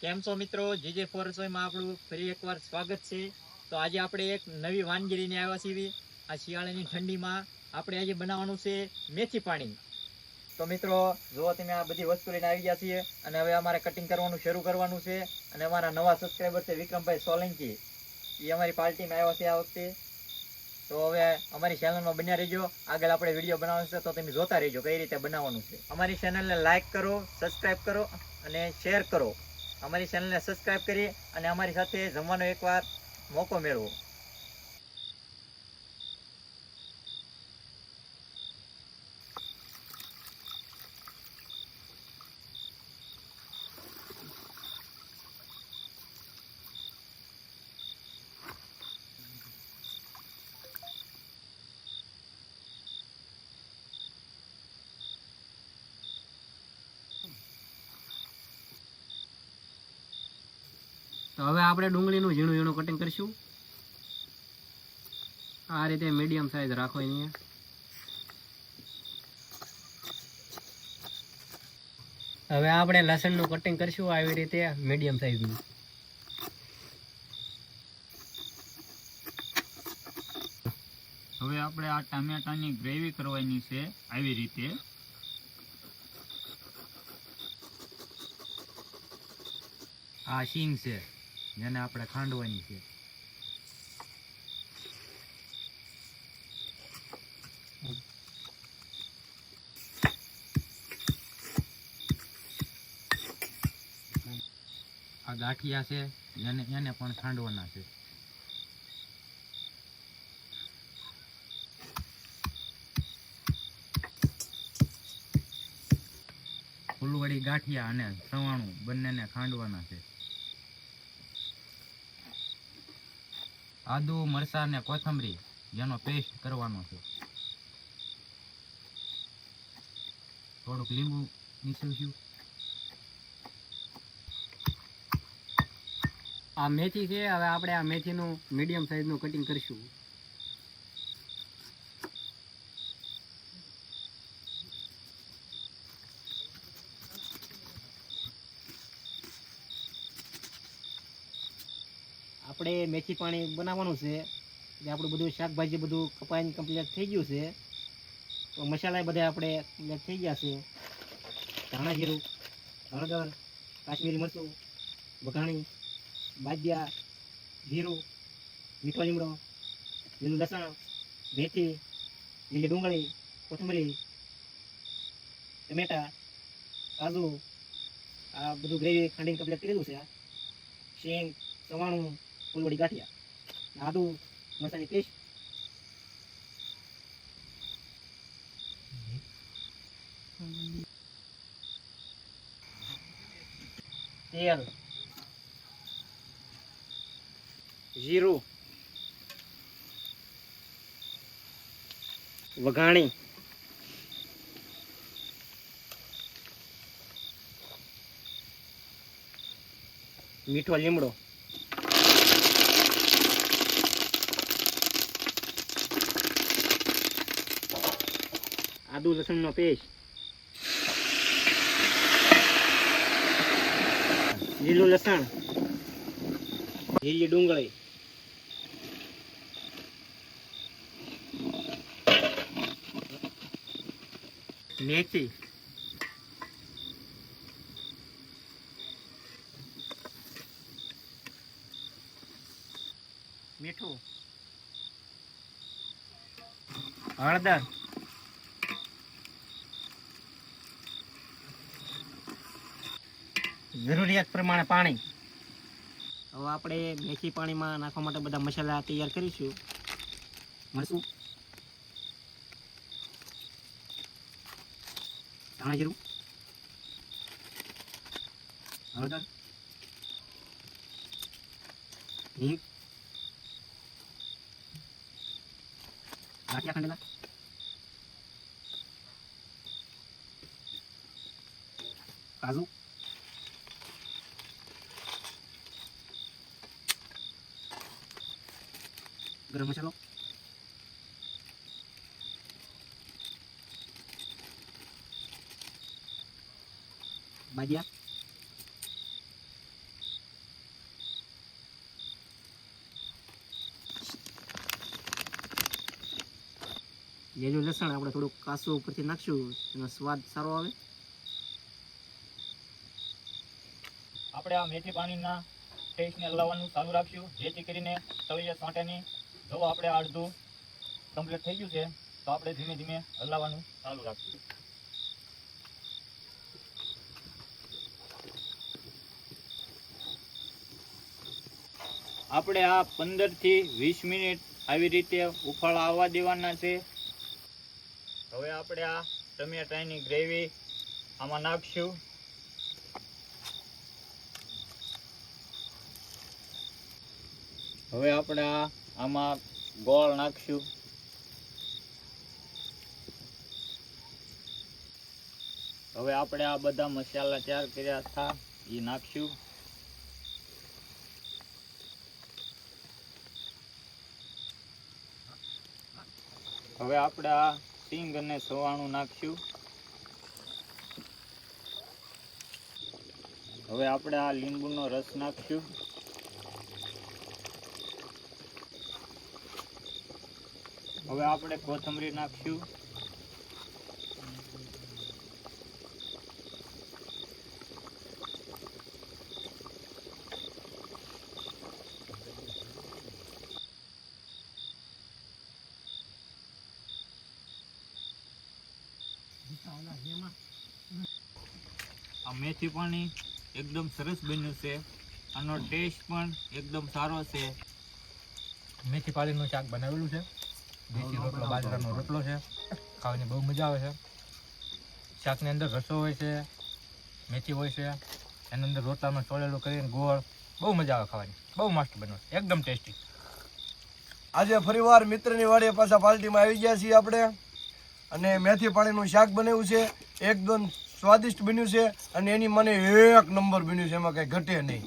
કેમ છો મિત્રો? જીજે ફોર રસોઈમાં આપણું ફરી એકવાર સ્વાગત છે. તો આજે આપણે એક નવી વાનગી લઈને આવ્યા છીએ. આ શિયાળાની ઠંડીમાં આપણે આજે બનાવવાનું છે મેથી પાણી. તો મિત્રો, જોવો તમે આ બધી વસ્તુ લઈને આવી ગયા છીએ અને હવે અમારે કટિંગ કરવાનું શરૂ કરવાનું છે અને અમારા નવા સબસ્ક્રાઈબર છે વિક્રમભાઈ સોલંકી. એ અમારી પાર્ટીમાં આવ્યા છે આ વખતે. તો હવે અમારી ચેનલમાં બન્યા રહેજો. આગળ આપણે વીડિયો બનાવવાનો છે તો તમે જોતા રહેજો કઈ રીતે બનાવવાનું છે. અમારી ચેનલને લાઈક કરો સબસ્ક્રાઈબ કરો અને શેર કરો. અમારી ચેનલને સબસ્ક્રાઈબ કરી અને અમારી સાથે જમવાનો એકવાર મોકો મેળવો. તો હવે આપણે ડુંગળીનું ઝીણું ઝીણું કટિંગ કરીશું. આ રીતે મીડિયમ સાઈઝ રાખો અહીંયા. હવે આપણે લસણનું કટિંગ કરીશું આવી રીતે મીડિયમ સાઈઝનું હવે આપણે આ ટામેટાની ગ્રેવી કરવાની છે આવી રીતે. આ શીંગ છે. જેને આપણે ખાંડવાની છે. આ ગાંઠિયા છે જેને એને પણ ખાંડવાના છે. ફૂલવડી ગાંઠિયા અને સવાણું બંનેને ખાંડવાના છે. આદુ, મરચાં ને કોથમરી જેનો પેસ્ટ કરવાનો છે. થોડુંક લીંબુ નીસવશું આ મેથી છે, હવે આપણે આ મેથીનું મીડિયમ સાઈઝનું કટિંગ કરીશું. આપણે મેથી પાણી બનાવવાનું છે એટલે આપણું બધું શાકભાજી બધું કપાઈને કમ્પ્લીટ થઈ ગયું છે. તો મસાલા બધા આપણે કમ્પ્લીટ થઈ ગયા છે. ધાણા જીરું, હળદર, કાશ્મીરી મરચું, વઘાણી, બાજિયા, જીરું, મીઠો લીમડો, લીલું લસણ, મેથી, લીલી ડુંગળી, કોથમરી, ટમેટા, કાજુ, આ બધું ગ્રેવી ખાંડીને કમ્પ્લીટ કરેલું છે. શેંગ સવાણું ફૂલવડી ગાંઠિયા. આદુ મરચાની પેસ્ટ. તેલ. જીરું. વઘાણી. મીઠો લીમડો. આદુ લસણનો પેસ્ટ લીલું લસણ લીલી ડુંગળી મેથી મીઠું હળદર જરૂરિયાત પ્રમાણે પાણી. હવે આપણે મેથી પાણીમાં નાખવા માટે બધા મસાલા તૈયાર કરીશું. મરચું. ધાણા જીરું હળદર. હિંગ. ગાંઠિયા ખંડેલા. કાજુ. ગરમ મસાલો. બાજિયા લીલું લસણ આપણે થોડુંક કાસું ઉપરથી નાખશું, એનો સ્વાદ સારો આવે. આપણે આ મેથી પાણીના ટેસ્ટને લાવવાનું ચાલુ રાખશું જેથી કરીને તળિયા સાંટાની જો આપણે અડધું કમ્પ્લીટ થઈ ગયું છે, તો આપણે ધીમે ધીમે હલાવવાનું ચાલુ રાખશું. આપણે આ પંદરથી વીસ મિનિટ આવી રીતે ઉફાળા આવવા દેવાના છે. હવે આપણે આ ટમેટાની ગ્રેવી આમાં નાખશું. હવે આપણે આ આમાં ગોળ નાખશું. હવે આપણે આ બધા મસાલા તૈયાર કર્યા હતા એ નાખશું. હવે આપણે આ સિંગ અને સવાણું નાખશું. હવે આપણે આ લીંબુનો રસ નાખશું. હવે આપણે કોથમરી નાખશું આ મેથી પાણી એકદમ સરસ બન્યું છે. આનો ટેસ્ટ પણ એકદમ સારો છે. મેથી પાણીનું શાક બનાવેલું છે. દેશી રોટલો, બાજરાનો રોટલો છે. ખાવાની બહુ મજા આવે છે. શાકની અંદર રસો હોય છે, મેથી હોય છે, એની અંદર રોટલાનો ચોળેલું કરીને ગોળ, બહુ મજા આવે ખાવાની. બહુ મસ્ત બન્યો એકદમ ટેસ્ટી. આજે ફરીવાર મિત્રની વાડીએ પાછા પાર્ટીમાં આવી ગયા છીએ આપણે. અને મેથી પાણીનું શાક બનાવ્યું છે. એકદમ સ્વાદિષ્ટ બન્યું છે. અને એની મને એક નંબર બન્યું છે. એમાં કંઈ ઘટે નહીં.